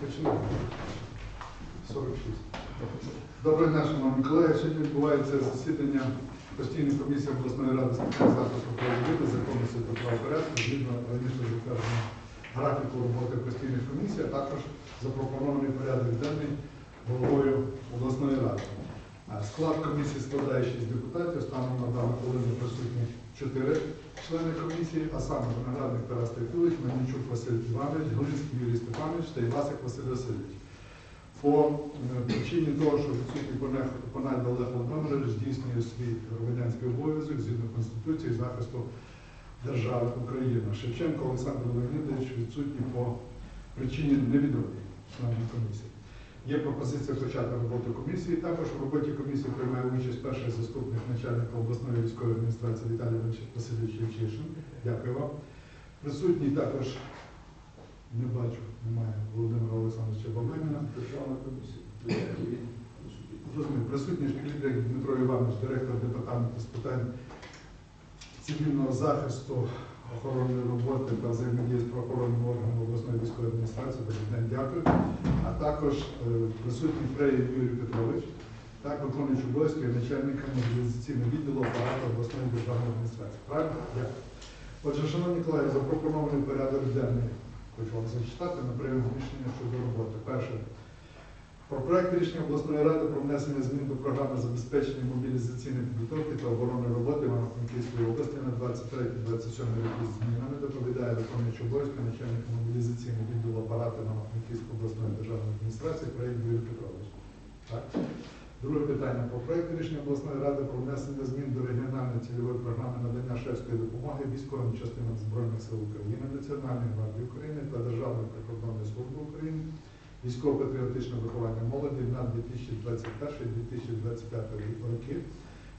Починаємо. 46. Доброго дня, шановні колеги. Сьогодні відбувається засідання постійної комісії обласної ради з питань захисту прав людини, законності та правопорядку, згідно раніше затвердженого графіку роботи постійних комісій, а також запропонований порядок денний головою обласної ради. Склад комісії складає 6 депутатів, станом на дану хвилину присутні 4 члени комісії, а саме Виноградник Тарас Тихович, Мельничук Василь Іванович, Глинський Юрій Степанович та Івасик Василь Васильович. По е, причині того, що відсутній Паналь Олег Володимирович здійснює свій громадянський обов'язок згідно Конституції захисту держави Україна. Шевченко Олександр Леонідович відсутній по причині невідомій членам комісії. Є пропозиція почати роботу комісії. Також в роботі комісії приймає участь перший заступник начальника обласної військової адміністрації Віталій Васильович Євчишин. Дякую вам. Присутній також не бачу, немає Володимира Олександровича Бабеніна. Державна комісія. Зрозумів. Присутній Шклідрик Дмитро Іванович, директор департаменту з питань цивільного захисту, охоронної роботи та взаємодії з правоохоронним органом обласної військової адміністрації. День, дякую. А також е, присутній Фреєв Юрій Петрович, так, виконуючий обов'язки начальника мобілізаційного відділу апарату обласної державної адміністрації. Правильно? Дякую. Отже, шановні колеги, запропонований порядок денний. Хочу вам зачитати на прийом рішення щодо роботи. Перше. Про проект рішення обласної ради про внесення змін до програми забезпечення мобілізаційної підготовки та оборони роботи Івано-Франківської області на 23-27 роки з змінами доповідає виконуючий обов'язки начальника мобілізаційного відділу апарату Івано-Франківської обласної державної адміністрації проєкт Юрій Петрович. Так? Друге питання. Про проект рішення обласної ради про внесення змін до регіональної цільової програми надання шефської допомоги військовим частинам Збройних сил України, Національної гвардії України та Державної прикордонної служби України військово-патріотичне виховання молоді на 2021-2025 роки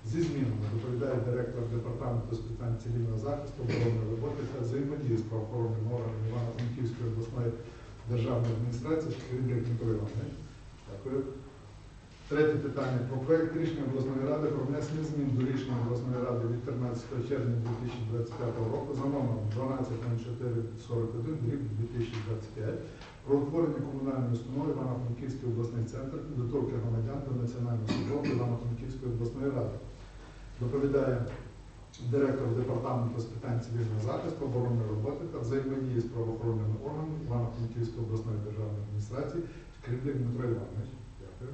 зі змінами доповідає директор департаменту з питань цивільного захисту, оборонної роботи та взаємодії з правоохоронними органами Івано-Франківської обласної державної адміністрації Іванович. Дякую. Третє питання про проект рішення обласної ради про внесення змін до рішення обласної ради від 13 червня 2025 року за номером 120441 рік 2025 про утворення комунальної установи Івано-Франківський обласний центр підготовки громадян до національного служби Івано-Франківської обласної ради. Доповідає директор департаменту з питань цивільного захисту, оборонної роботи та взаємодії з правоохоронними органами Івано-Франківської обласної державної адміністрації Скрипник Дмитро Іванович. Дякую.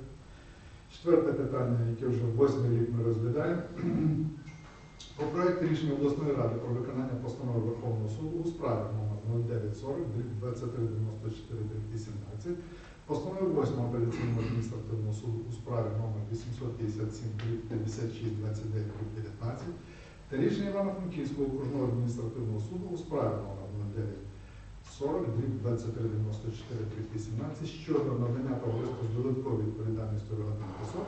Четверте питання, яке вже восьмий рік ми розглядаємо. Про проект рішення обласної ради про виконання постанови Верховного суду у справі номер 0940 2394 18 постанови 8 апеляційного адміністративного суду у справі номер 857 56 29 19 та рішення Івано-Франківського окружного адміністративного суду у справі номер 0940 2394 18 щодо надання товариству з додатковою відповідальністю регатних особ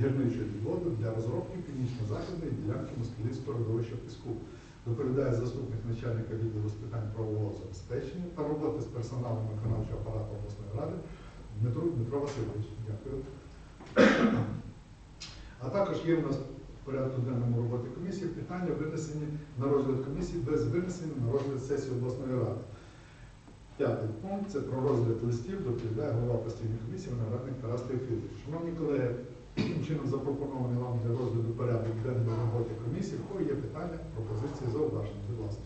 гірничої воду для розробки північно-західної ділянки Москалівського родовища піску. Доповідає заступник начальника відділу з питань правового забезпечення та роботи з персоналом виконавчого апарату обласної ради Дмитро Дмитро Васильович. Дякую. А також є в нас в порядку денному роботи комісії питання винесені на розгляд комісії без винесення на розгляд сесії обласної ради. П'ятий пункт це про розгляд листів доповідає голова постійної комісії Виноградник Тарас Теофілович. Шановні колеги, таким чином запропонований вам для розгляду порядок денної роботи комісії. В кого є питання, пропозиції, зауваження? Будь ласка.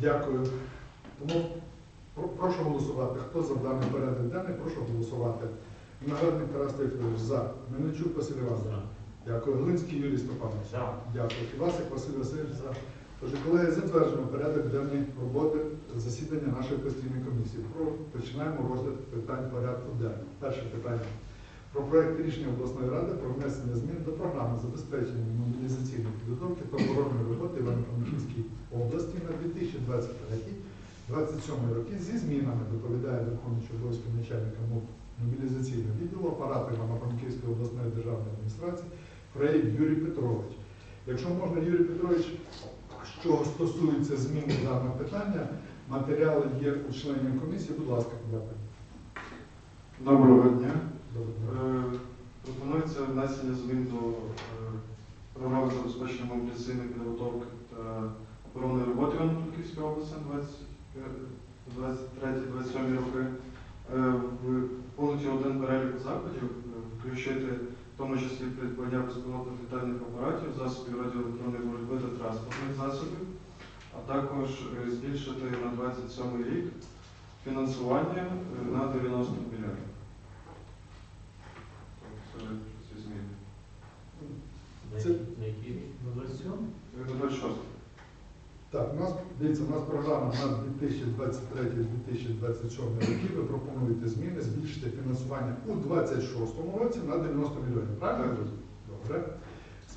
Дякую. Тому прошу голосувати. Хто за даний порядок денний, прошу голосувати. Виноградник Тарас Теофілович за. Мельничук Василь Іванович. Дякую. Глинський Юрій Степанович. Дякую. Івасик Василь Васильович за. Отже, колеги, затверджуємо порядок денний роботи засідання нашої постійної комісії. Починаємо розгляд питань порядку денного. Перше питання про проект рішення обласної ради про внесення змін до програми забезпечення мобілізаційної підготовки та оборонної роботи Івано-Франківській області на 2023-2027 роки зі змінами доповідає виконуючий обов'язки начальника моб- мобілізаційного відділу апарату Івано-Франківської обласної державної адміністрації Фрей Юрій Петрович. Якщо можна, Юрій Петрович, що стосується зміни даного питання, матеріали є у членів комісії. Будь ласка, дякую. Доброго дня. Доброго. Е, Пропонується внесення змін до е, програми забезпечення мобілізаційної підготовки та оборонної роботи Івано-Франківської області на 23-27 роки. Е, В пункті 1 переліку заходів включити в тому числі придбання безпілотних літальних апаратів, засобів радіоелектронної боротьби та транспортних засобів, а також е, збільшити на 27 рік фінансування е, на 90 мільйонів. Тобто Це зміни. На який рік? На 27? Е, На 26. Так, у нас дивіться, у нас програма на 2023-2027 роки. Ви пропонуєте зміни, збільшити фінансування у 26 році на 90 мільйонів. Правильно? Добре.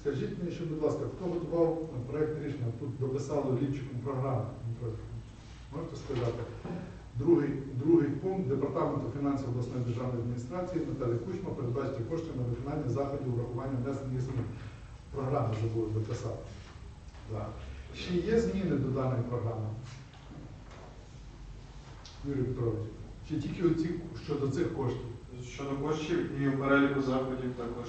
Скажіть мені, ще, будь ласка, хто готував проєкт рішення? Тут дописали ліпчиком програми. Можете сказати? Другий, другий пункт Департаменту фінансів обласної державної адміністрації Наталі Кучма передбачити кошти на виконання заходів урахування внесення змін. Програми забули дописати. Да. Чи є зміни до даної програми? Юрій Петрович, чи тільки оці щодо цих коштів? Щодо коштів і в переліку заходів також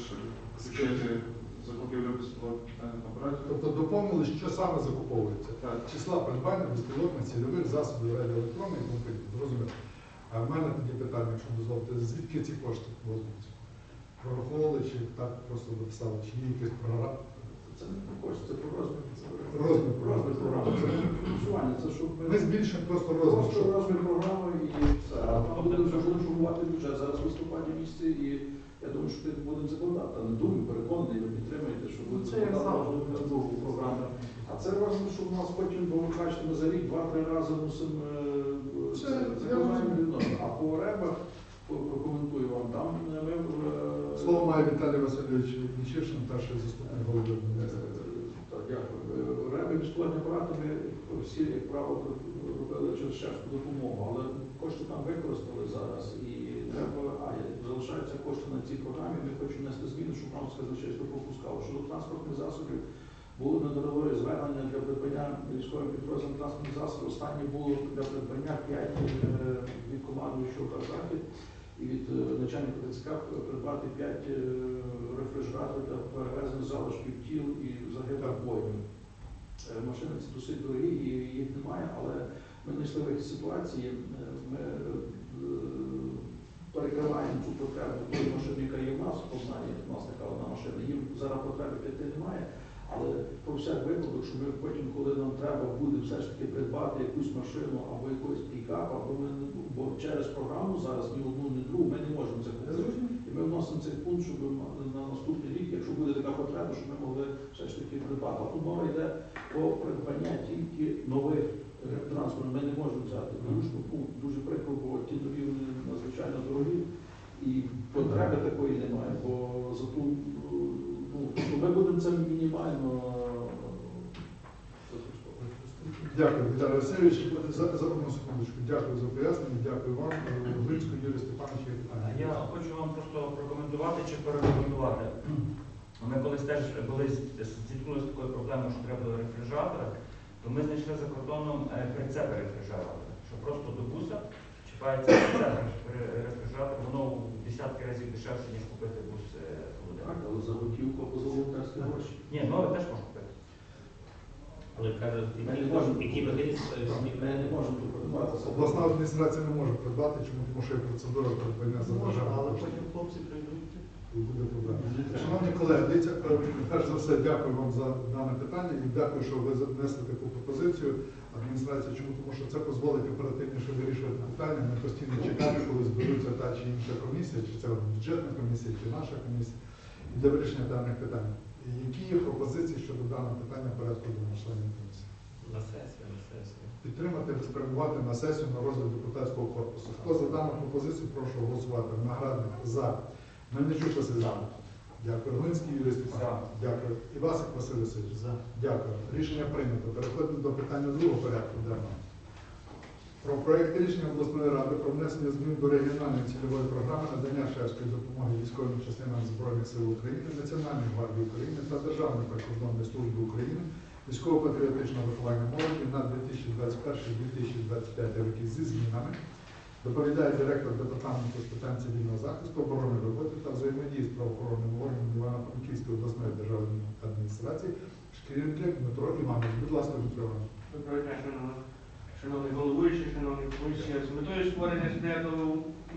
включити закупівлю безпілотних апаратів. Тобто доповнили, що саме закуповується? Так. Числа придбання безпілотних цільових засобів радіоелектронної і тому. Зрозуміло. А в мене тоді питання, якщо дозволите, звідки ці кошти возьмуться? Прораховували, чи так просто дописали, чи є якась програма? Це не про кошти, це про розмір. Розмір Розмір програми. Це не фінансування. Це щоб Ми збільшимо просто розмір. просто щоб- розмір програми і все. А там будемо вже будемо формувати бюджет. Зараз в листопаді місяці і я думаю, що ти будемо закладати. Не думаю, переконаний, ви підтримуєте, що буде Це як завжди. другу програму. А це розмір, щоб у нас потім, бо ви бачите, ми за рік два-три рази мусимо е, Це- це це закладаємо відносно. А по ребах по- прокоментую вам. Там е, ми е, Слово має Віталій Васильович Нічишин, перший заступник голови Е, дякую. Е, Реби безплатні ми всі, як правило, робили через шефську допомогу, але кошти там використали зараз і треба, а залишаються кошти на цій програмі. Ми хочемо внести зміни, щоб нам казначейство пропускало. Щодо транспортних засобів було недарове звернення для придбання військовим підрозділом транспортних засобів. Останнє було для придбання 5 від командуючого Казахід і від е, начальника ТЦК придбати 5 рефрижераторів для перевезення залишків тіл і загиблих воїнів. Е, Машини ці досить дорогі, їх немає, але ми знайшли вихід ситуації. Е, Ми е, перекриваємо цю потребу тої машини, яка є в нас, одна є, у нас така одна машина. Їм зараз потреби п'яти немає. Але про всяк випадок, що ми потім, коли нам треба буде все ж таки придбати якусь машину або якийсь пікап, або ми не бо через програму зараз ні одну, ні другу ми не можемо це купити. І ми вносимо цей пункт, щоб на наступний рік, якщо буде така потреба, щоб ми могли все ж таки придбати. А тут мова йде про придбання тільки нових транспортів. Ми не можемо взяти. Тому що ну, дуже прикро, бо ті нові вони надзвичайно дорогі. І потреби такої немає, бо за ту, ну, ми будемо це мінімально е, Дякую, Віталій Васильович. За, за одну секундочку. Дякую за пояснення, дякую вам. Глинську Юрій Степанович є питання. Я хочу вам просто прокоментувати чи перерекомендувати. Ми колись теж були зіткнулися з такою проблемою, що треба було рефрижератора, то ми знайшли за кордоном е, прицепи рефрижератора, що просто до буса чіпається прицеп рефрижератор, воно в десятки разів дешевше, ніж купити бус е, Так, але за готівку або за волонтерські гроші. Ні, нове теж можна купити. Але кажуть, які Ми не можемо тут придбати. Обласна адміністрація не може придбати, чому тому що є процедура придбання за державну але потім хлопці прийдуть. І буде проблема. Шановні колеги, дивіться, е, перш за все, дякую вам за дане питання і дякую, що ви занесли таку пропозицію адміністрації. Чому? Тому що це дозволить оперативніше вирішувати питання, не постійно чекати, коли зберуться та чи інша комісія, чи це бюджетна комісія, чи наша комісія, для вирішення даних питань. Які є пропозиції щодо даного питання порядку денного членів комісії? на сесію, на сесію. Підтримати, спрямувати на сесію на розгляд депутатського корпусу. Хто за дану пропозицію, прошу голосувати. Наградник за. Мельничук Василь. За. Дякую. Глинський Юрій Степанович. Дякую. Івасик Василь Васильович. За. Дякую. Рішення прийнято. Переходимо до питання другого порядку денного. Про проєкт рішення обласної ради про внесення змін до регіональної цільової програми надання шефської допомоги військовим частинам Збройних сил України, Національної гвардії України та Державної прикордонної служби України військово-патріотичного виховання молоді на 2021-2025 роки зі змінами. Доповідає директор департаменту з питань цивільного захисту, оборони роботи та взаємодії з правоохоронними органами Івано-Франківської обласної державної адміністрації Шкірянки Дмитро Іванович. Будь ласка, Дмитро Іванович. Шановний головуючий, шановні комісії, з метою створення сприятливих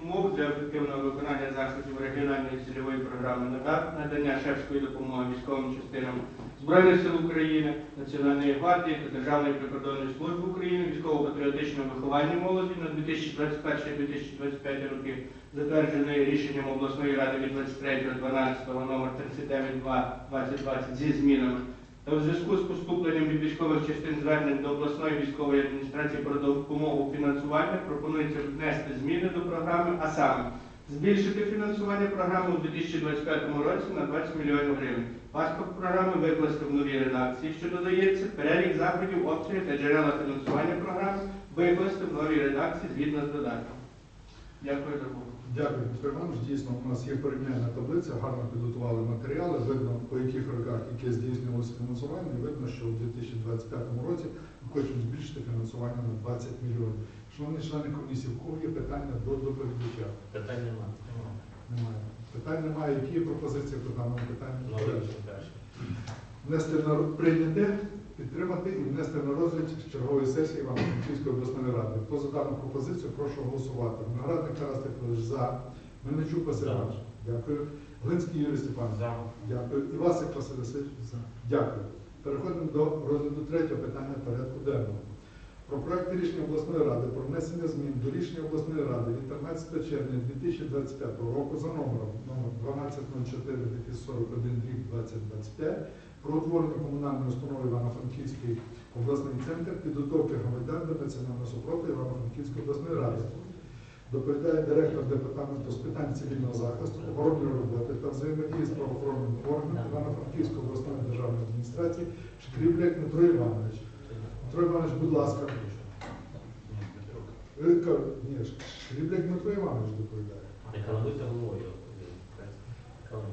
умов для ефективного виконання заходів регіональної цільової програми надання шефської допомоги військовим частинам Збройних сил України, Національної гвардії та Державної прикордонної служби України, військово-патріотичного виховання молоді на 2021-2025 роки, затвердженої рішенням обласної ради від 23.12 номер 39.2.2020 зі змінами та у зв'язку з поступленням від військових частин звернень до обласної військової адміністрації про допомогу фінансування пропонується внести зміни до програми, а саме збільшити фінансування програми у 2025 році на 20 мільйонів гривень. Паспорт програми викласти в новій редакції, що додається, перелік заходів, опції та джерела фінансування програми викласти в новій редакції згідно з додатком. Дякую за увагу. Дякую, Дмитро Іванович. Дійсно, у нас є порівняльна таблиця, гарно підготували матеріали. Видно, по яких роках яке здійснювалося фінансування. І видно, що у 2025 році ми хочемо збільшити фінансування на 20 мільйонів. Шановні члени комісії, в кого є питання до доповідача? Питань нема. Немає. Питань немає. Які є пропозиції по даному питанню? Внести на прийняти, підтримати і внести на розгляд чергової сесії Івано-Франківської обласної ради. Хто за дану пропозицію, прошу голосувати. Виноградник Тарас Степанович за. Мельничук Василь Іванович. Дякую. Глинський Юрій Степанович. За. Дякую. Івасик Василь Васильович. За. Дякую. Переходимо до розгляду третього питання порядку денного. Про проект рішення обласної ради про внесення змін до рішення обласної ради від 13 червня 2025 року за номером номер 1204 41 2025 про утворення комунальної установи Івано-Франківський обласний центр підготовки громадян до національного супротиву Івано-Франківської обласної ради. Доповідає директор департаменту з питань цивільного захисту, оборонної роботи та взаємодії з правоохоронними органами Івано-Франківської обласної державної адміністрації Шкрібляк Дмитро Іванович. Дмитро Іванович, будь ласка. Ка- Ні, Шкрібляк Дмитро Іванович доповідає. Не керуйте головою. Керуйте.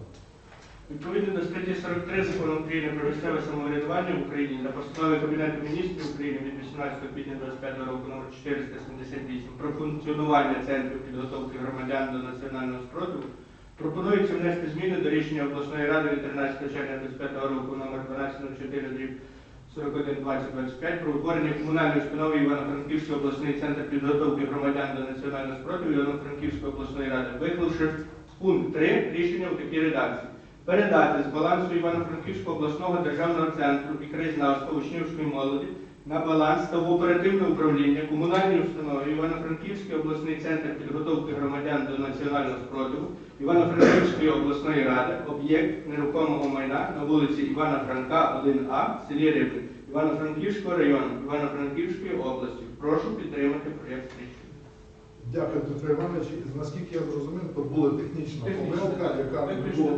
Відповідно до статті 43 Закону України про місцеве самоврядування в Україні на постанові Кабінету міністрів України від 18 квітня 25 року номер 478 про функціонування центрів підготовки громадян до національного спротиву пропонується внести зміни до рішення обласної ради від 13 червня 25 року номер 1204 дріб 412025 про утворення комунальної установи Івано-Франківський обласний центр підготовки громадян до національного спротиву Івано-Франківської обласної ради, виклавши пункт 3 рішення у такій редакції. Передати з балансу Івано-Франківського обласного державного центру і краєзнавства учнівської молоді на баланс та в оперативне управління комунальній установі Івано-Франківський обласний центр підготовки громадян до національного спротиву Івано-Франківської обласної ради об'єкт нерухомого майна на вулиці Івана Франка, 1А, в селі Рибник, Івано-Франківського району, Івано-Франківської області. Прошу підтримати проєкт. Дякую, Дмитро Іванович. Наскільки я зрозумів, то була технічна помилка, яка не було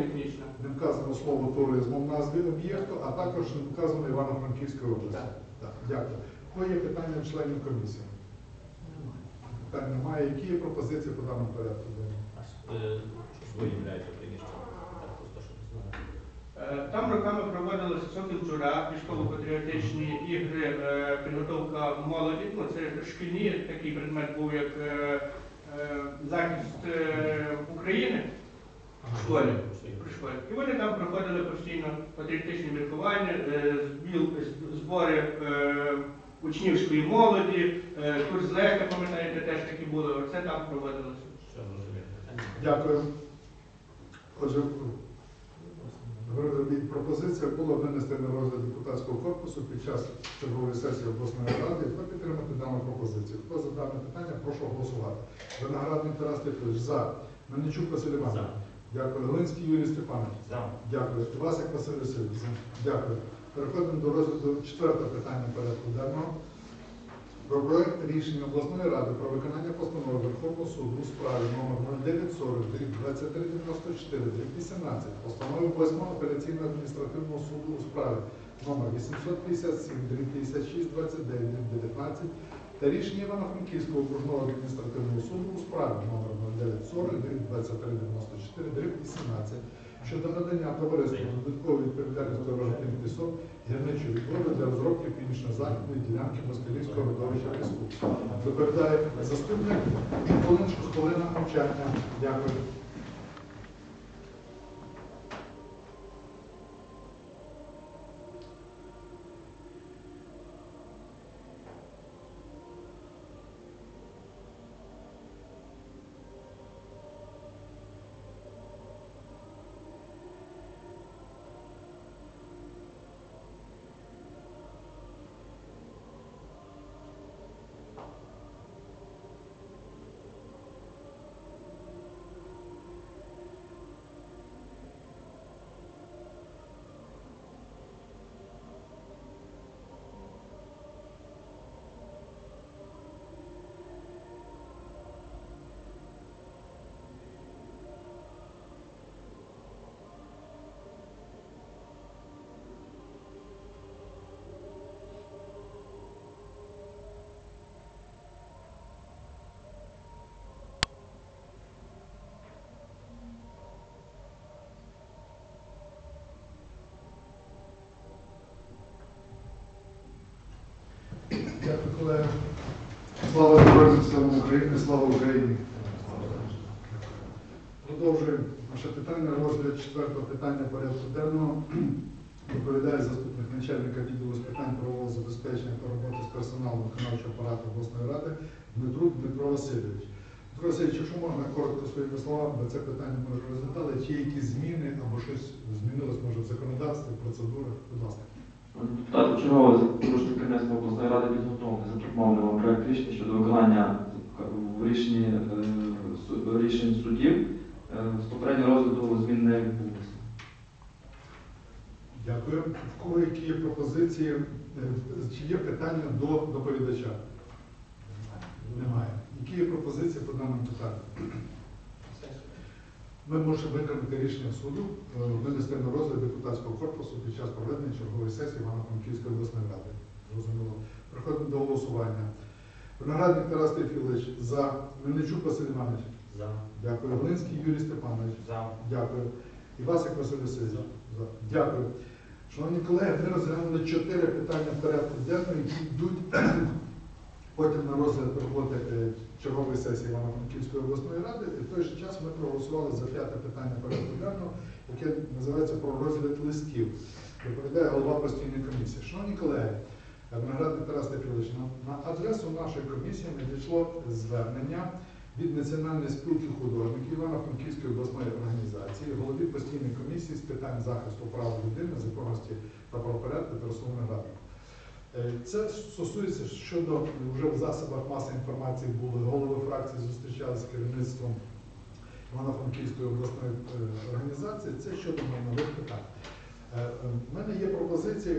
не вказано слово туризму в назві об'єкту, а також не вказано Івано-Франківської області. Так. Так, дякую. Кого є питання членів комісії? Немає. Питань немає. Які є пропозиції по даному порядку? що е, що ви являєте приміщення? Так, просто щоб знати. Е, Там роками проводилися сокіл джура, військово-патріотичні ігри, е, підготовка молоді. Ну, це шкільні такий предмет був, як е, е, захист е, України в школі. При школі. І вони там проходили постійно патріотичні міркування, е, збори е, учнівської молоді, е, курс лека, пам'ятаєте, теж такі були. Оце там проводилося. Дякую. Отже, пропозиція була винести на розгляд депутатського корпусу під час чергової сесії обласної ради. Хто підтримати дану пропозицію? Хто за дане питання, прошу голосувати. Виноградник Тарас Петрович за. Мельничук Василь Іванович. За. Дякую. Глинський Юрій Степанович. За. Дякую. Васик Василь Васильович. Дякую. Переходимо до розгляду четвертого питання порядку денного. Про проект рішення обласної ради про виконання постанови Верховного суду у справі номер 0940 2394 18 постанови 8 апеляційного адміністративного суду у справі номер 857 56 29 19 та рішення Івано-Франківського окружного адміністративного суду у справі номер 0940 23 94 18 щодо надання товариству додаткової відповідальності органів пісок гірничої відводу для розробки північно-західної ділянки Москалівського родовища піску. Доповідає заступник хвилинку хвилина мовчання. Дякую. Колеги, слава Збройним України, слава Україні. Продовжуємо наше питання. Розгляд четвертого питання порядку денного. Доповідає заступник начальника відділу з питань правового забезпечення та роботи з персоналом виконавчого апарату обласної ради Дмитрук Дмитро Васильович. Дмитро Васильович, якщо можна коротко своїми словами, бо це питання ми вже розглядали, чи якісь зміни або щось змінилось, може, в законодавстві, процедурах, будь ласка. Депутати чергове за порушення керівництва обласної ради підготовлений запропонований вам проект рішення щодо виконання в рішенні е, рішень судів. Е, З попереднього розгляду змін не відбулося. Дякую. В кого які є пропозиції, е, чи є питання до доповідача? Немає. Які є пропозиції по даному питанню? Ми можемо виконати рішення суду, е, винести на розгляд депутатського корпусу під час проведення чергової сесії Івано-Франківської обласної ради. Зрозуміло. Переходимо до голосування. Виноградник Тарас Тефілович за Мельничук Василь Іванович. За. Дякую. Волинський Юрій Степанович. За. Дякую. І Васик Василь Васильович. За. Дякую. Шановні колеги, ми розглянули чотири питання в порядку денного, які йдуть потім на розгляд роботи е, чергової сесії Івано-Франківської обласної ради. І в той же час ми проголосували за п'яте питання порядку денного, яке називається про розгляд листів. Доповідає голова постійної комісії. Шановні колеги, Виноградник Тарас Тепілович, на, адресу нашої комісії надійшло звернення від Національної спілки художників Івано-Франківської обласної організації, голові постійної комісії з питань захисту прав людини, законності та правопорядку та Руслана Радник. Е, Це стосується щодо вже в засобах маси інформації були голови фракції зустрічалися з керівництвом Івано-Франківської обласної е, організації. Це щодо майнових питань. Е, е, У мене є пропозиція,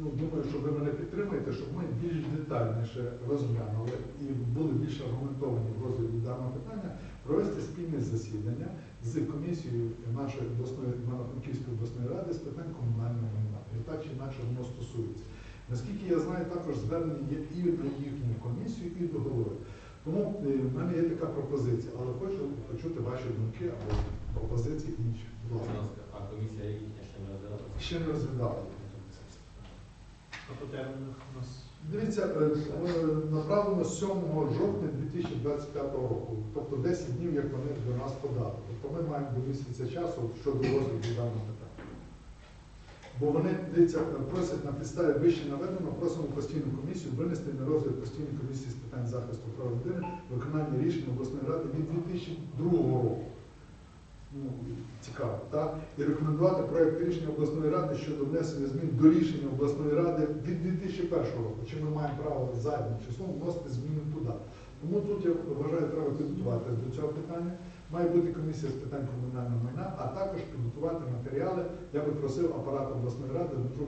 ну, думаю, що ви мене підтримаєте, щоб ми більш детальніше розглянули і були більш аргументовані в розгляді даного питання, провести спільне засідання з комісією нашої обласної Івано-Франківської обласної ради з питань комунального майна. І так чи інакше воно стосується. Наскільки я знаю, також звернення є і до їхню комісію, і до голови. Тому е, в мене є така пропозиція, але хочу почути ваші думки або пропозиції інші. Будь ласка. а комісія їхня ще не розглядалася? Ще не розглядали. А по термінах у нас Дивіться, е, направлено 7 жовтня 2025 року, тобто 10 днів, як вони до нас подали. Тобто ми маємо до місяця часу щодо розгляду даного питання. Бо вони, дивіться, просять на підставі вище наведено, просимо постійну комісію винести на розгляд постійної комісії з питань захисту прав людини виконання рішення обласної ради від 2002 року. Ну, цікаво, так? І рекомендувати проєкт рішення обласної ради щодо внесення змін до рішення обласної ради від 2001 року. Чи ми маємо право заднім числом вносити зміни туди? Тому тут я вважаю, треба підготуватися до цього питання. Має бути комісія з питань комунального майна, а також підготувати матеріали. Я би просив апарат обласної ради Дмитру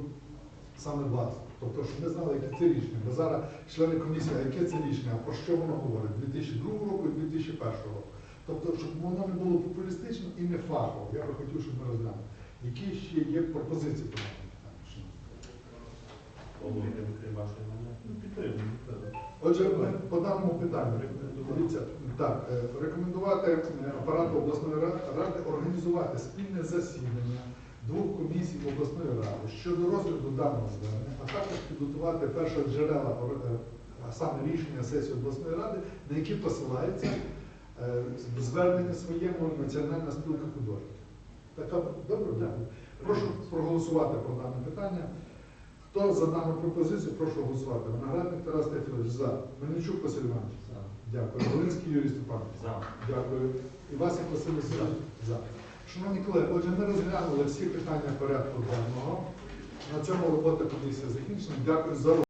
саме вас. Тобто, щоб ми знали, яке це рішення. Бо зараз члени комісії, а яке це рішення, а про що воно говорить? 2002 року і 2001 року. Тобто, щоб воно не було популістично і не фахово. Я би хотів, щоб ми розглянули. Які ще є пропозиції по даному питанню? шановні? Крім вашої ну, підтримуємо. Отже, по даному питанню дивіться, так, е, рекомендувати апарату обласної ради організувати спільне засідання двох комісій обласної ради щодо розгляду даного звернення, а також підготувати перше джерела, е, а саме рішення сесії обласної ради, на які посилається е, звернення своєму Національна спілка художників. Така добре. Прошу проголосувати про дане питання. Хто за дану пропозицію, прошу голосувати. Виноградник Тарас Тефілович за. Мельничук Василь Іванович. За. Дякую. Волинський Юрій Степанович. За. Дякую. І Васик Василь Васильович за. Шановні колеги, отже, ми розглянули всі питання порядку денного. На цьому робота комісія закінчена. Дякую за роботу.